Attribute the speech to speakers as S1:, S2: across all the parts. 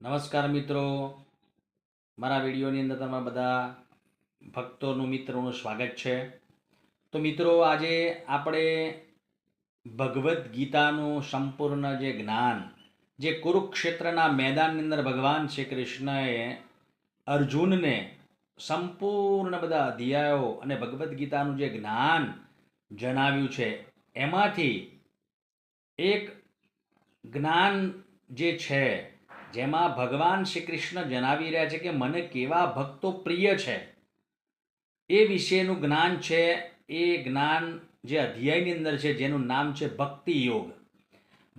S1: નમસ્કાર મિત્રો. મારા વિડીયોની અંદર તમારા બધા ભક્તોનું, મિત્રોનું સ્વાગત છે. તો મિત્રો, આજે આપણે ભગવદ્ ગીતાનું સંપૂર્ણ જે જ્ઞાન, જે કુરુક્ષેત્રના મેદાનની અંદર ભગવાન શ્રી કૃષ્ણએ અર્જુનને સંપૂર્ણ બધા અધ્યાયો અને ભગવદ્ ગીતાનું જે જ્ઞાન જણાવ્યું છે, એમાંથી એક જ્ઞાન જે છે જેમાં ભગવાન શ્રી કૃષ્ણ જણાવી રહ્યા છે કે મને કેવા ભક્તો પ્રિય છે. એ વિશેનું જ્ઞાન છે, એ જ્ઞાન જે અધ્યાયની અંદર છે, જેનું નામ છે ભક્તિ યોગ.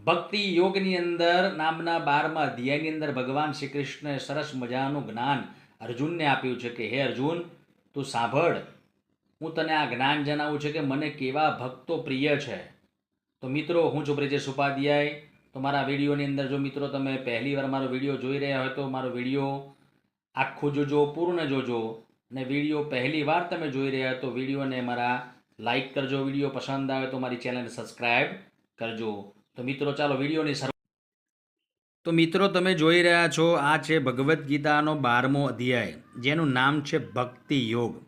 S1: ભક્તિ યોગની અંદર નામના બારમા અધ્યાયની અંદર ભગવાન શ્રી કૃષ્ણએ સરસ મજાનું જ્ઞાન અર્જુનને આપ્યું છે કે, હે અર્જુન, તું સાંભળ. હું તને આ જ્ઞાન જણાવું છું કે મને કેવા ભક્તો પ્રિય છે. તો મિત્રો, હું છું બ્રિજેશ ઉપાધ્યાય. તો મારા વિડીયોની અંદર જો મિત્રો તમે પહેલી વાર મારો વીડિયો જોઈ રહ્યા હોય તો મારો વીડિયો આખું જોજો, પૂર્ણ જોજો. અને વીડિયો પહેલી વાર તમે જોઈ રહ્યા તો વિડીયોને મારા લાઇક કરજો. વીડિયો પસંદ આવે તો મારી ચેનલને સબસ્ક્રાઈબ કરજો. તો મિત્રો, ચાલો વિડીયોની શરૂ તો મિત્રો, તમે જોઈ રહ્યા છો, આ છે ભગવદ્ ગીતાનો બારમો અધ્યાય, જેનું નામ છે ભક્તિ યોગ.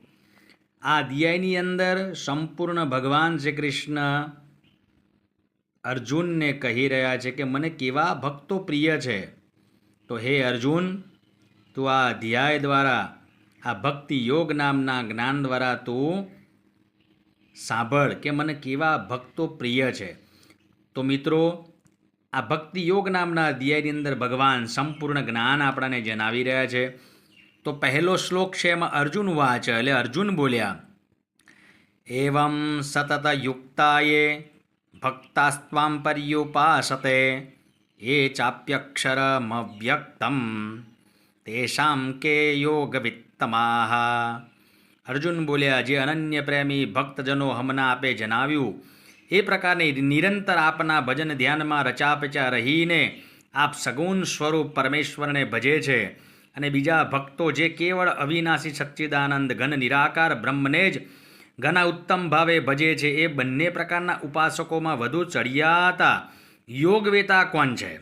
S1: આ અધ્યાયની અંદર સંપૂર્ણ ભગવાન શ્રી કૃષ્ણ અર્જુનને કહી રહ્યા છે કે, મને કેવા ભક્તો પ્રિય છે? તો, હે અર્જુન, તું આ અધ્યાય દ્વારા, આ ભક્તિ યોગ નામના જ્ઞાન દ્વારા તું સાંભળ કે મને કેવા ભક્તો પ્રિય છે. તો, મિત્રો, આ ભક્તિ યોગ નામના અધ્યાયની અંદર ભગવાન સંપૂર્ણ જ્ઞાન આપણને જણાવી રહ્યા છે. તો, પહેલો શ્લોક છે એમાં અર્જુન વાચ, એટલે અર્જુન બોલ્યા, એવમ સતત યુક્તાયે ભક્તાસ્ત્વાં પર્યુપાસતે એ ચાપ્યક્ષરમવ્યક્તમ તેષામ કે યોગવિત્તમાહ અર્જુન બોલ્યા જે અનન્ય પ્રેમી ભક્તજનો હમના આપે જણાવ્યું એ પ્રકારની નિરંતર આપના ભજન ધ્યાનમાં રચાપચા રહીને આપ સગુણ સ્વરૂપ પરમેશ્વરને ભજે છે અને બીજા ભક્તો જે કેવળ અવિનાશી સચ્ચિદાનંદ ઘન નિરાકાર બ્રહ્મને જ ઘણા ઉત્તમ ભાવે ભજે છે. એ બંને પ્રકારના ઉપાસકોમાં વધુ ચડિયાતા યોગવેતા કોણ છે?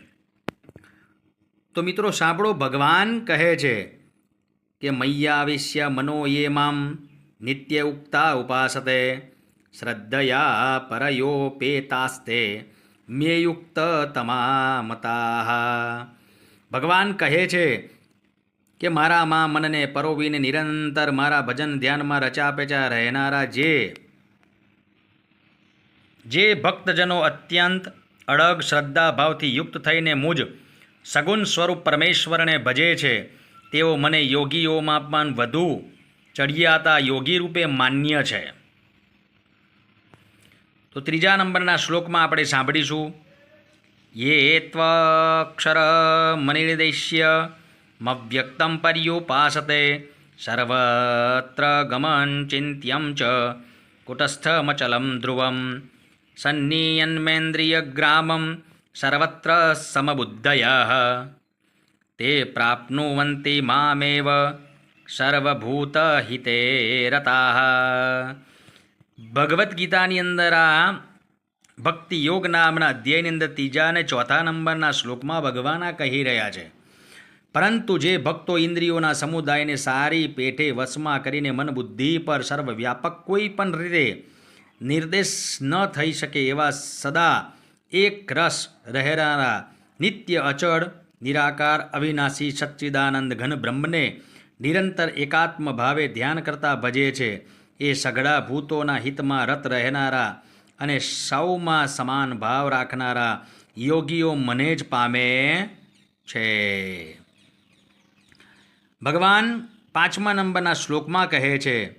S1: તો મિત્રો, સાંભળો, ભગવાન કહે છે કે મય્યાવિશ્ય મનો યે મામ, નિત્ય ઉક્તા ઉપાસતે, શ્રદ્ધયા પરયોપેતાસ્તે મેયુક્ત તમામતા. ભગવાન કહે છે કે મારામાં મનને પરોવીને નિરંતર મારા ભજન ધ્યાનમાં રચાપેચા રહેનારા જે. જે ભક્તજનો અત્યંત અડગ શ્રદ્ધા ભાવથી યુક્ત થઈને મુજ સગુણ સ્વરૂપ પરમેશ્વરને ભજે છે, તેઓ મને યોગીઓમાં પણ વધુ ચડિયાતા યોગી રૂપે માન્ય છે. તો ત્રીજા નંબરના શ્લોકમાં આપણે સાંભળીશું. યે ત્વક્ષર મનિર્દેશ્ય મવ્યક્તમ પર્યુપાસતે સર્વત્ર ગમન ચિંત્યમ ચ કુટસ્થમચલમ ધ્રુવમ સન્નીયન્મેન્દ્રિયગ્રામમ સર્વત્ર સમબુદ્ધય તે પ્રાપ્નુવન્તિ મામેવ સર્વભૂતહિતે રતા ભગવદ્ ગીતાની અંદર આ ભક્તિ યોગ નામના અધ્યાયની અંદર ત્રીજા અને ચોથા નંબરના શ્લોકમાં ભગવાન આ કહી રહ્યા છે પરંતુ જે ભક્તો ઇન્દ્રિયોના સમુદાયને સારી પેઠે વશમાં કરીને મન બુદ્ધિ પર સર્વવ્યાપક કોઈ પણ રીતે નિર્દેશ ન થઈ શકે એવા સદા એક રસ રહેનારા નિત્ય અચળ, નિરાકાર, અવિનાશી સચ્ચિદાનંદ ઘન બ્રહ્મને નિરંતર એકાત્મ ભાવે ધ્યાન કરતા ભજે છે. એ સઘળા ભૂતોના હિતમાં રત રહેનારા અને સૌમાં સમાન ભાવ રાખનારા યોગીઓ મને જ પામે છે. ભગવાન પાંચમા નંબરના શ્લોકમાં કહે છે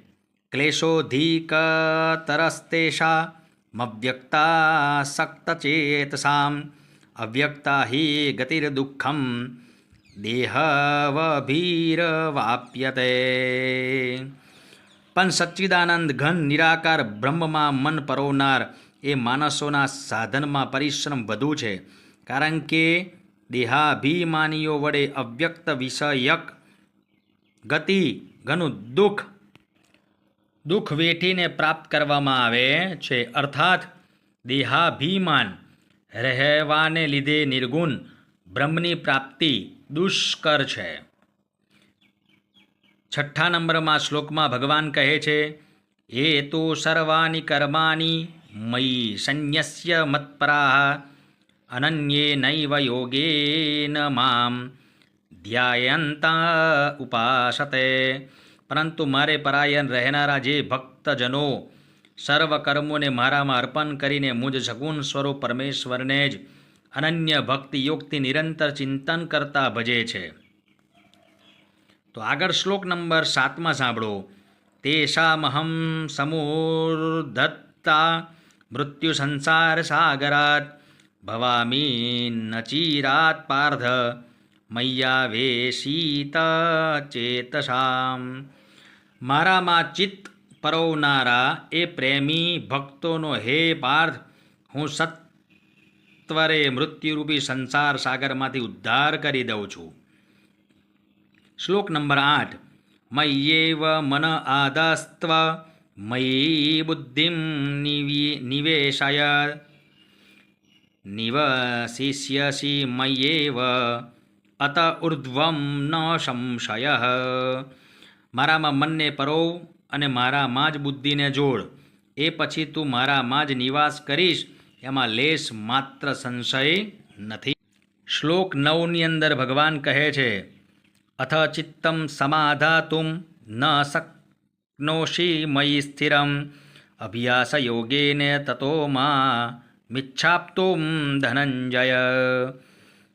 S1: ક્લેશોધિકતરસ્તેષા મવ્યક્તા સક્તચેતસામ અવ્યક્તા હિ ગતિર ગતિર્દુઃખમ, દેહવભીરવાપ્યતે. પણ સચ્ચિદાનંદ ઘન નિરાકાર બ્રહ્મમાં મન પરોવનાર એ માણસોના સાધનમાં પરિશ્રમ વધુ છે, કારણ કે દેહાભિમાનીઓ વડે અવ્યક્ત વિષયક ગતિ ઘણું દુઃખ. દુઃખ વેઠીને પ્રાપ્ત કરવામાં આવે છે. અર્થાત, દેહાભિમાન, રહેવાને લીધે નિર્ગુણ, બ્રહ્મની પ્રાપ્તિ દુષ્કર છે. છઠ્ઠા નંબરમાં શ્લોકમાં ભગવાન કહે છે, એ તો સર્વાણી કર્માની મયી સંન્યસ્ય મત્પરાહ અનન્યે નૈવ યોગેન મામ. ધ્યાયંતા ઉપાસતે પરંતુ મારે પરાયણ રહેનારા જે ભક્તજનો સર્વ કર્મોને મારામાં અર્પણ કરીને મુજ સગુણ સ્વરૂપ પરમેશ્વરને જ અનન્ય ભક્તિ યોગથી નિરંતર ચિંતન કરતા ભજે છે તો આગળ શ્લોક નંબર સાતમાં સાંભળો તેષામહમ સમૂર્ધત્તા મૃત્યુ સંસાર સાગરાત ભવામી નચીરાત પાર્થ મૈયા વેશીત ચેતસામ. મારામાં ચિત્ત પરોવનારા એ પ્રેમી ભક્તોનો હે પાર્થ, હું સત્વરે મૃત્યુરૂપી સંસાર સાગરમાંથી ઉદ્ધાર કરી દઉં છું. શ્લોક નંબર આઠ. મય્યેવ મન આદાસ્ત્વ, મયી બુદ્ધિમ નિવિ, નિવેશય. નિવશિષ્યસી મય્યેવ અત ઉર્ધ્વમ ન સંશય મારામાં મનને પરોવ અને મારામાં જ બુદ્ધિને જોડ એ પછી તું મારામાં જ નિવાસ કરીશ એમાં લેશ માત્ર સંશય નથી શ્લોક નવની અંદર ભગવાન કહે છે અથ ચિત્તમ સમાધાતુમ ન શક્નોષી મયી સ્થિરમ અભ્યાસ યોગેને તતો મા મિચ્છાપ્તુમ ધનંજય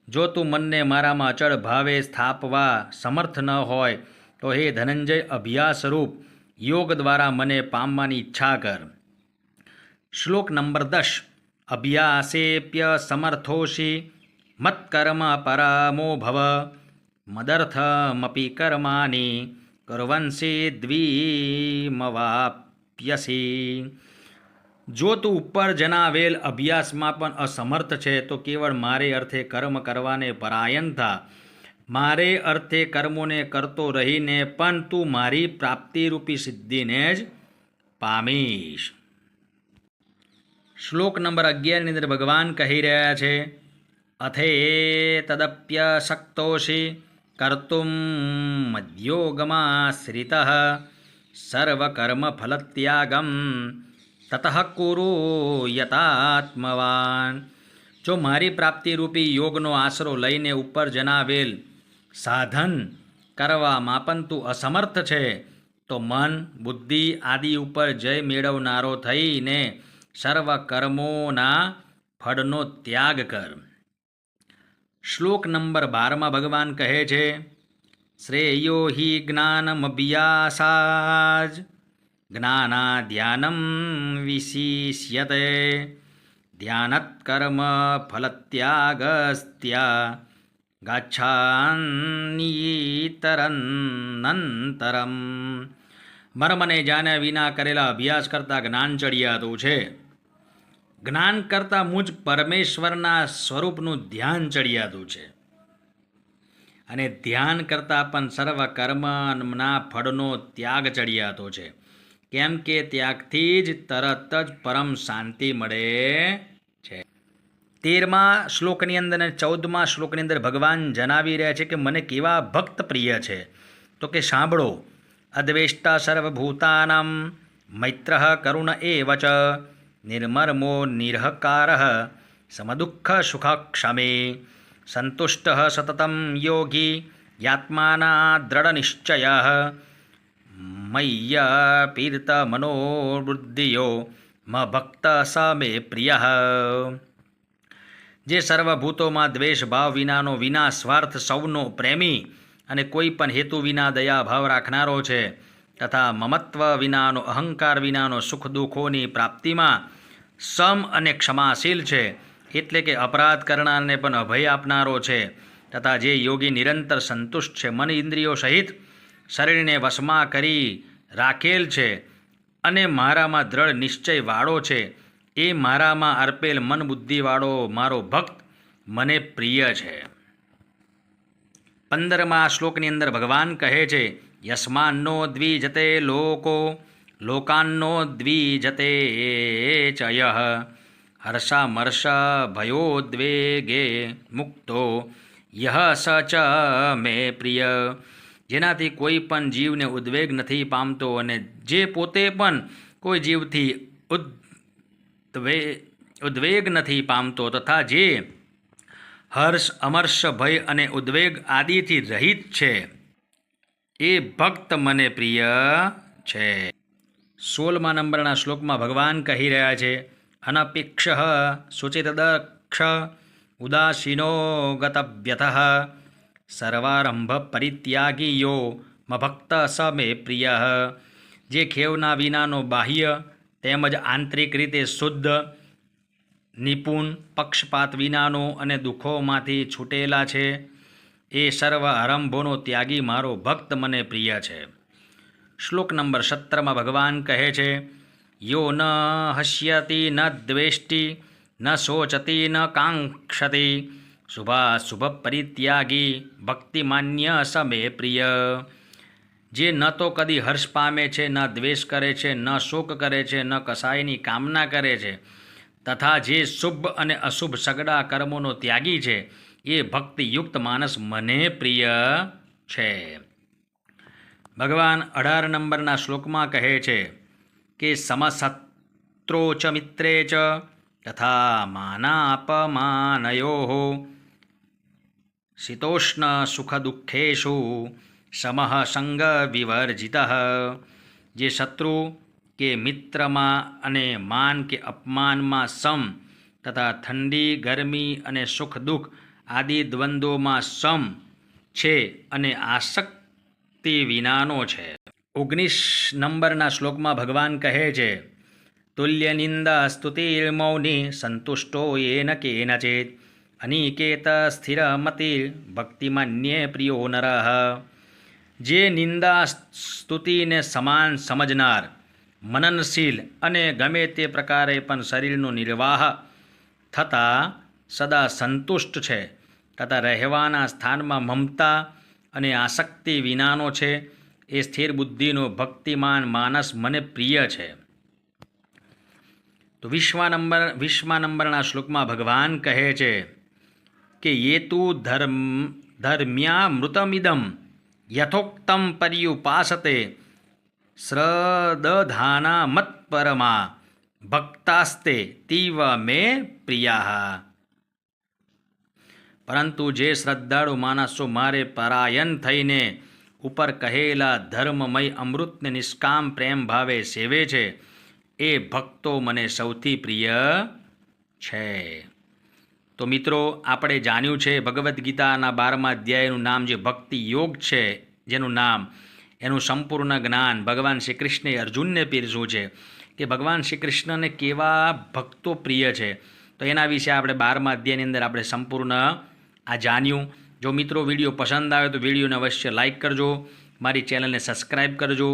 S1: જો તું મનને મારામાં અચળ ભાવે સ્થાપવા સમર્થ ન હોય, તો હે ધનંજય અભ્યાસરૂપ, યોગ દ્વારા મને પામવાની ઈચ્છા કર. શ્લોક નંબર દસ. અભ્યાસેપ્ય સમર્થોષી મત્કર્મ પરામો ભવ, મદર્થમપી કર્માની કુર્વંસી દ્વિમવાપ્યસી. જો તું ઉપર જણાવેલ અભ્યાસમાં પણ અસમર્થ છે, તો કેવળ મારે અર્થે કર્મ કરવાને પરાયણ થા. મારે અર્થે કર્મોને કરતો રહીને પણ તું મારી પ્રાપ્તિરૂપી સિદ્ધિને જ પામીશ. શ્લોક નંબર અગિયારની અંદર ભગવાન કહી રહ્યા છે, અથે તદપ્ય શક્તોષી કર્તુમ મધ્યોગમાશ્રિત સર્વકર્મફલત્યાગમ તતઃ કુરુ યથાત્મવાન જો મારી પ્રાપ્તિરૂપી યોગનો આશરો લઈને ઉપર જણાવેલ સાધન કરવામાં પણ તું અસમર્થ છે, તો મન, બુદ્ધિ આદિ ઉપર જય મેળવનારો થઈને સર્વ કર્મોના ફળનો ત્યાગ કર. શ્લોક નંબર બારમાં ભગવાન કહે છે, શ્રેયો હિ જ્ઞાનમભ્યાસાજ. જ્ઞાનાધ્યાનમ વિશિષ્યતે ધ્યાનત્કર્મ ફલત્યાગસ્ત્યા ગાછાનીતરનંતરમ મર્મને જાણ્યા વિના કરેલા અભ્યાસ કરતાં જ્ઞાન ચડિયાતું છે જ્ઞાન કરતાં મુજ પરમેશ્વરના સ્વરૂપનું ધ્યાન ચડિયાતું છે અને ધ્યાન કરતાં પણ સર્વ કર્મના ફળનો ત્યાગ ચડિયાતો છે કેમ કે ત્યાગથી જ તરત જ પરમ શાંતિ મળે છે. તેરમા શ્લોકની અંદર અને ચૌદમા શ્લોકની અંદર ભગવાન જણાવી રહ્યા છે કે મને કેવા ભક્ત પ્રિય છે. તો કે સાંભળો, અદ્વેષ્ટા સર્વભૂતાનામ, મૈત્ર કરુણ એવ ચ નિર્મર્મો નિરહકાર, સમદુઃખ સુખક્ષમે, સંતુષ્ટ સતતમ યોગી, યાત્માના દ્રઢનિશ્ચય મય્ય પીરતા મનોબુદ્ધિયો મ ભક્ત સામે પ્રિય જે સર્વભૂતોમાં દ્વેષ ભાવ વિનાનો વિના સ્વાર્થ સૌનો પ્રેમી અને કોઈ પણ હેતુ વિના દયા ભાવ રાખનારો છે, તથા મમત્વ વિનાનો, અહંકાર વિનાનો, સુખ દુઃખોની પ્રાપ્તિમાં સમ અને ક્ષમાશીલ છે, એટલે કે અપરાધ કરનારને પણ અભય આપનારો છે, તથા જે યોગી નિરંતર સંતુષ્ટ છે, મન ઇન્દ્રિયો સહિત શરીરને વશમાં કરી રાખેલ છે અને મારામાં દ્રઢ નિશ્ચયવાળો છે. એ મારામાં અર્પેલ મન બુદ્ધિવાળો મારો ભક્ત મને પ્રિય છે. પંદરમા શ્લોકની અંદર ભગવાન કહે છે યસ્માન્નો દ્વિજતે લોકો, લોકાન્નો દ્વિજતે ચય હર્ષામર્ષ ભયોદ્વેગે મુક્તો યહ સ ચ મે પ્રિય. જેનાથી કોઈ પણ જીવને ઉદ્વેગ નથી પામતો અને જે પોતે પણ કોઈ જીવથી ઉદ્વે, ઉદ્વેગ નથી પામતો તથા જે હર્ષ, અમર્ષ, ભય અને ઉદ્વેગ આદિથી રહિત છે, એ ભક્ત મને પ્રિય છે. સોળમા નંબરના શ્લોકમાં ભગવાન કહી રહ્યા છે, અનપેક્ષ શુચિતદક્ષ ઉદાસીનો ગતવ્યથ સર્વારંભ પરિત્યાગી યો મભક્ત સ મે પ્રિય જે ખેવના વિનાનો બાહ્ય તેમજ આંતરિક રીતે શુદ્ધ, નિપુણ, પક્ષપાત વિનાનો અને દુઃખોમાંથી છૂટેલા છે, એ સર્વ આરંભોનો ત્યાગી મારો ભક્ત મને પ્રિય છે. શ્લોક નંબર સત્તરમાં ભગવાન કહે છે, યો ન હસ્યતિ, ન દ્વેષ્ટિ, ન શોચતી, ન કાંક્ષતી શુભાશુભ પરિત્યાગી ભક્તિમાન્ય સમે પ્રિય જે ન તો કદી હર્ષ પામે છે, ન દ્વેષ કરે છે, ન શોક કરે છે, ન કસાયની કામના કરે છે, તથા જે શુભ અને અશુભ સગડા કર્મોનો ત્યાગી છે, એ ભક્તિયુક્ત માણસ મને પ્રિય છે. ભગવાન અઢાર નંબરના શ્લોકમાં કહે છે કે સમસત્રો ચ મિત્રે ચ તથા માનાપમાનયો શીતોષ્ણ સુખ દુઃખેશુ સમઃ સંગ વિવર્જિત જે શત્રુ કે મિત્રમાં અને માન કે અપમાનમાં સમ તથા ઠંડી ગરમી અને સુખ દુઃખ આદિ દ્વંદ્વોમાં સમ છે અને આસક્તિ વિનાનો છે ઓગણીસ નંબરના શ્લોકમાં ભગવાન કહે છે તુલ્ય નિંદા સ્તુતિર્મૌની સંતુષ્ટો એ યેન કેનચેત અનિકેત સ્થિરમતિર ભક્તિમાન્ય પ્રિયો નરઃ જે નિંદા સ્તુતિને સમાન સમજનાર મનનશીલ અને ગમે તે પ્રકારે પણ શરીરનો નિર્વાહ થતાં સદા સંતુષ્ટ છે તથા રહેવાના સ્થાનમાં મમતા અને આસક્તિ વિનાનો છે એ સ્થિર બુદ્ધિનો ભક્તિમાન માનસ મને પ્રિય છે તો વિશ્વા નંબર વિશ્વા નંબરના શ્લોકમાં ભગવાન કહે છે કે યે તુ ધર્મ ધર્મ્યામૃતમિદમ યથોક્તમ પર્યુપાસતે શ્રદધાના મત્પરમા ભક્તાસ્તે તીવ મે પ્રિયા પરંતુ જે શ્રદ્ધાળુ માણસો મારે પરાયણ થઈને ઉપર કહેલા ધર્મમય અમૃતને નિષ્કામ પ્રેમ ભાવે સેવે છે એ ભક્તો મને સૌથી પ્રિય છે તો મિત્રો, આપણે જાણ્યું છે, ભગવદ્ ગીતાના બારમા અધ્યાયનું નામ જે ભક્તિ યોગ છે, જેનું નામ, એનું સંપૂર્ણ જ્ઞાન ભગવાન શ્રી કૃષ્ણે અર્જુનને પીરસ્યું છે કે ભગવાન શ્રી કૃષ્ણને કેવા ભક્તો પ્રિય છે. તો એના વિશે આપણે બારમા અધ્યાયની અંદર આપણે સંપૂર્ણ આ જાણ્યું. જો મિત્રો વીડિયો પસંદ આવે તો વિડીયોને અવશ્ય લાઇક કરજો, મારી ચેનલને સબસ્ક્રાઈબ કરજો,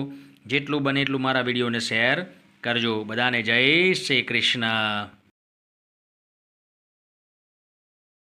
S1: જેટલું બને એટલું મારા વિડીયોને શેર કરજો. બધાને જય શ્રી કૃષ્ણ.